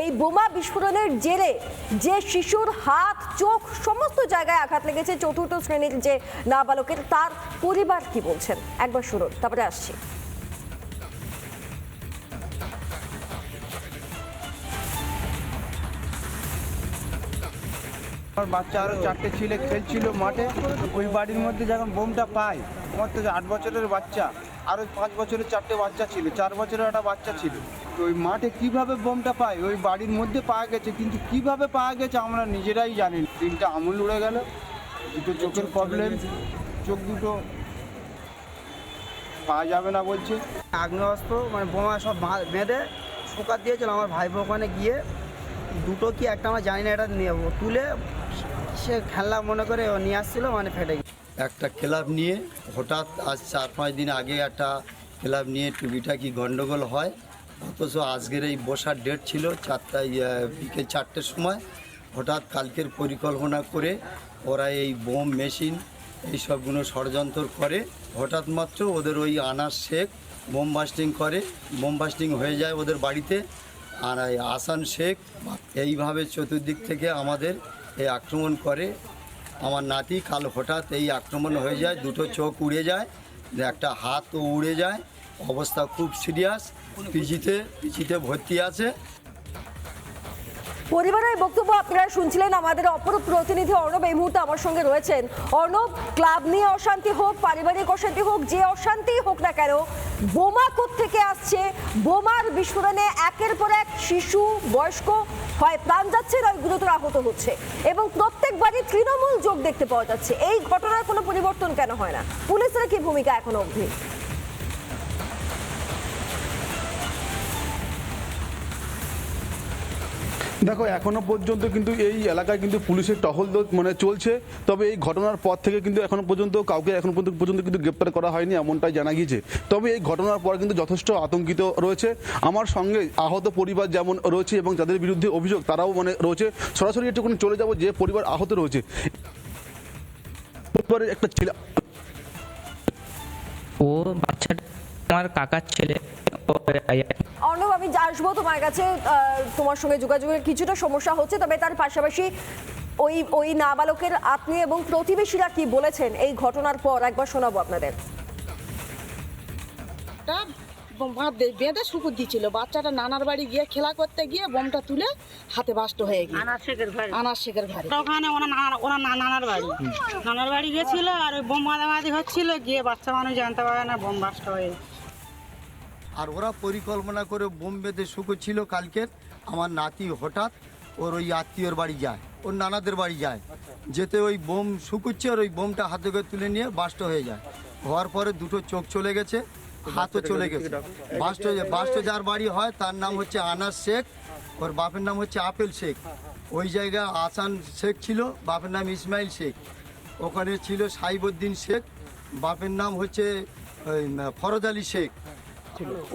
এই বোমা বিস্ফোরণের জেরে যে শিশুর হাত, চোখ সমস্ত জায়গায় আঘাত লেগেছে চতুর্থ শ্রেণির যে নাবালকের, তার পরিবার কি বলছেন? একবার শুনুন, তারপরে আসছি। আমার বাচ্চা আরও চারটে ছেলে খেলছিল মাঠে, ওই বাড়ির মধ্যে যখন বোমটা পাই আমার তো আট বছরের বাচ্চা। আরও পাঁচ বছরের চারটে বাচ্চা ছিল, চার বছরের একটা বাচ্চা ছিল। তো ওই মাঠে কীভাবে বোমটা পাই ওই বাড়ির মধ্যে পাওয়া গেছে, কিন্তু কীভাবে পাওয়া গেছে আমরা নিজেরাই জানি। তিনটা আমুল উড়ে গেল, দুটো চোখের প্রবলেম চোখ দুটো পাওয়া যাবে না বলছে। আগ্নেয়াস্ত্র মানে বোমা সব বেঁধে শুকাত দিয়েছিল আমার ভাইপো ওখানে গিয়ে। দুটো কি একটা আমরা জানি না, এটা তুলে সে খেলনা মনে করে ও নিয়ে আসছিল মানে ফেটে গেছে। একটা ক্লাব নিয়ে, হঠাৎ আজ চার পাঁচ দিন আগে একটা ক্লাব নিয়ে টুবিটা কি গন্ডগোল হয়? অথচ আজকের এই বসার ডেট ছিল চারটায় বিকেল চারটের সময়। হঠাৎ কালকের পরিকল্পনা করে ওরা এই বোম মেশিন, এই সবগুলো ষড়যন্ত্র করে, হঠাৎ মাত্র ওদের ওই আনার শেখ বোম বাস্টিং করে, বোম বাস্টিং হয়ে যায় ওদের বাড়িতে। আর আসান শেখ, এইভাবে চতুর্দিক থেকে আমাদের এই আক্রমণ করে। আমার নাতি কাল হঠাৎ এই আক্রমণ হয়ে যায়, দুটো চোখ উড়ে যায়, একটা হাতও উড়ে যায়, অবস্থা খুব সিরিয়াস, পিজিতে পিজিতে ভর্তি আছে। পরিবারের বক্তব্য আপনারা শুনছিলেন, আমাদের অপর প্রতিনিধি অর্ণব এই মুহূর্তে আমার সঙ্গে রয়েছেন। অর্ণব, ক্লাব নিয়ে অশান্তি হোক, পারিবারিক অশান্তি হোক, যে অশান্তি হোক না কেন, বোমা থেকে আসছে? বোমার বিস্ফোরণে একের পর এক শিশু, বয়স্ক হয় প্রাণ যাচ্ছে নয় গুরুতর আহত হচ্ছে। এবং প্রত্যেকবারই তৃণমূল যোগ দেখতে পাওয়া যাচ্ছে। এই ঘটনার কোনো পরিবর্তন কেন হয় না? পুলিশের কি ভূমিকা এখনও অবধি? দেখো, এখনও পর্যন্ত কিন্তু এই এলাকায় কিন্তু পুলিশের টহল মানে চলছে। তবে এই ঘটনার পর থেকে কিন্তু এখনও পর্যন্ত কাউকে এখন পর্যন্ত কিন্তু গ্রেপ্তার করা হয়নি, এমনটাই জানা গিয়েছে। তবে এই ঘটনার পর কিন্তু যথেষ্ট আতঙ্কিত রয়েছে। আমার সঙ্গে আহত পরিবার যেমন রয়েছে এবং যাদের বিরুদ্ধে অভিযোগ, তারাও মানে রয়েছে। সরাসরি একটুখানি চলে যাব, যে পরিবার আহত রয়েছে। একটা ছেলে ও বাচ্চাটা আমার কাকার ছেলে। অর্ণব আমি আসব তোমার কাছে আহ, তোমার সঙ্গে যোগাযোগের কিছুটা সমস্যা হচ্ছে তবে তার পাশাপাশি ওই ওই নাবালকের আত্মীয় এবং প্রতিবেশীরা কি বলেছেন এই ঘটনার পর? একবার শোনাবো আপনাদের। বেঁধে শুকুর দিছিল। বাচ্চাটা নানার বাড়ি গিয়ে খেলা করতে গিয়ে বোমটা তুলে হাতে বাস্ট হয়ে গিয়ে। আনার শেখের ঘরে ওখানে ওরা নানা ওরা নানার বাড়ি। নানার বাড়ি গেছিল আর ওই বোম মাঝামাঝি হচ্ছিল গিয়ে বাচ্চা মানুষ জানতে পারে না বোম বাস্ট হয়ে আর ওরা পরিকল্পনা করে বোম বেঁধে শুকোচ্ছিল কালকের আমার নাতি হঠাৎ ওর ওই আত্মীয়র বাড়ি যায়, ওর নানাদের বাড়ি যায়। যেতে ওই বোম শুকুচ্ছে আর ওই বোমটা হাতে করে তুলে নিয়ে বাস্ট হয়ে যায়। হওয়ার পরে দুটো চোখ চলে গেছে, হাতও চলে গেছে। বাস্ট বাস্ট যার বাড়ি হয়, তার নাম হচ্ছে আনাস শেখ, ওর বাপের নাম হচ্ছে আপেল শেখ। ওই জায়গায় আসান শেখ ছিল, বাপের নাম ইসমাইল শেখ। ওখানে ছিল সাইবুদ্দিন শেখ, বাপের নাম হচ্ছে ফরজ আলী শেখ।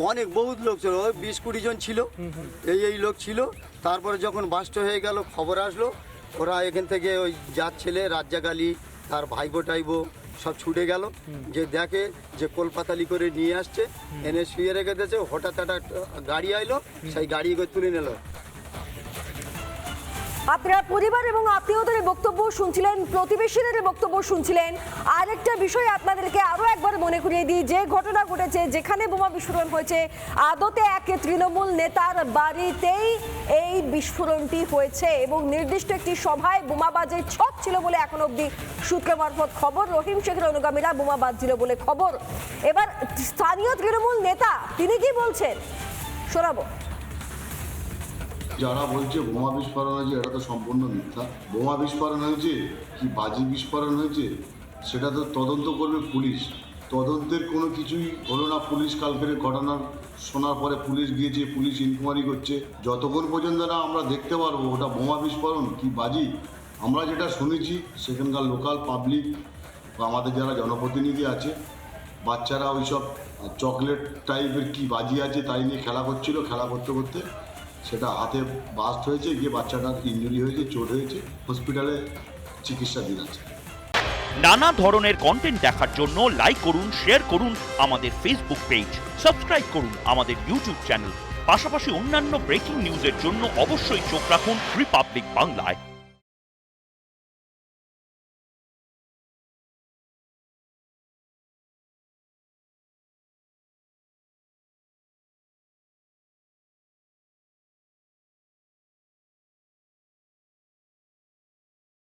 অনেক বহুত লোক ছিল ওই বিশ কুড়ি জন ছিল। এই এই লোক ছিল। তারপরে যখন বাস্ট হয়ে গেল খবর আসলো ওরা এখান থেকে ওই যার ছেলে রাজ্জাক আলী তার ভাইবো টাইবো সব ছুটে গেল। যে দেখে যে কলপাতালি করে নিয়ে আসছে এনে শুয়ে রেখে দিয়েছে। হঠাৎ হঠাৎ গাড়ি আইলো সেই গাড়ি করে তুলে নিল। আপনারা পরিবার এবং আত্মীয়দের বক্তব্য শুনছিলেন, প্রতিবেশীদের বক্তব্য শুনছিলেন। আরেকটা বিষয় আপনাদেরকে আরও একবার মনে করিয়ে দিই, যে ঘটনা ঘটেছে, যেখানে বোমা বিস্ফোরণ হয়েছে, আদতে এক তৃণমূল নেতার বাড়িতেই এই বিস্ফোরণটি হয়েছে এবং নির্দিষ্ট একটি সভায় বোমাবাজের ছক ছিল বলে এখন অবধি সূত্র মারফত খবর। রহিম শেখের অনুগামীরা বোমা বাজছিল বলে খবর। এবার স্থানীয় তৃণমূল নেতা, তিনি কি বলছেন? শোনাবো। যারা বলছে বোমা বিস্ফোরণ হয়েছে, এটা তো সম্পূর্ণ মিথ্যা। বোমা বিস্ফোরণ হয়েছে কি বাজি বিস্ফোরণ হয়েছে, সেটা তো তদন্ত করবে পুলিশ। তদন্তের কোনো কিছুই হলো না পুলিশ কালকের ঘটনার শোনার পরে পুলিশ গিয়েছে, পুলিশ ইনকোয়ারি করছে। যতক্ষণ পর্যন্ত না আমরা দেখতে পারব ওটা বোমা বিস্ফোরণ কি বাজি, আমরা যেটা শুনেছি, সেখানকার লোকাল পাবলিক বা আমাদের যারা জনপ্রতিনিধি আছে, বাচ্চারা ওইসব চকলেট টাইপের কি বাজি আছে তাই নিয়ে খেলা করছিল, খেলা করতে করতে সেটা হাতে বাস্ট হয়েছে, গিয়ে বাচ্চাটার ইঞ্জুরি হয়েছে, চোট হয়েছে হসপিটালে চিকিৎসাধীন আছে নানা ধরনের কন্টেন্ট দেখার জন্য লাইক করুন শেয়ার করুন আমাদের ফেসবুক পেজ সাবস্ক্রাইব করুন আমাদের ইউটিউব চ্যানেল পাশাপাশি অন্যান্য ব্রেকিং নিউজের জন্য অবশ্যই চোখ রাখুন রিপাবলিক বাংলায়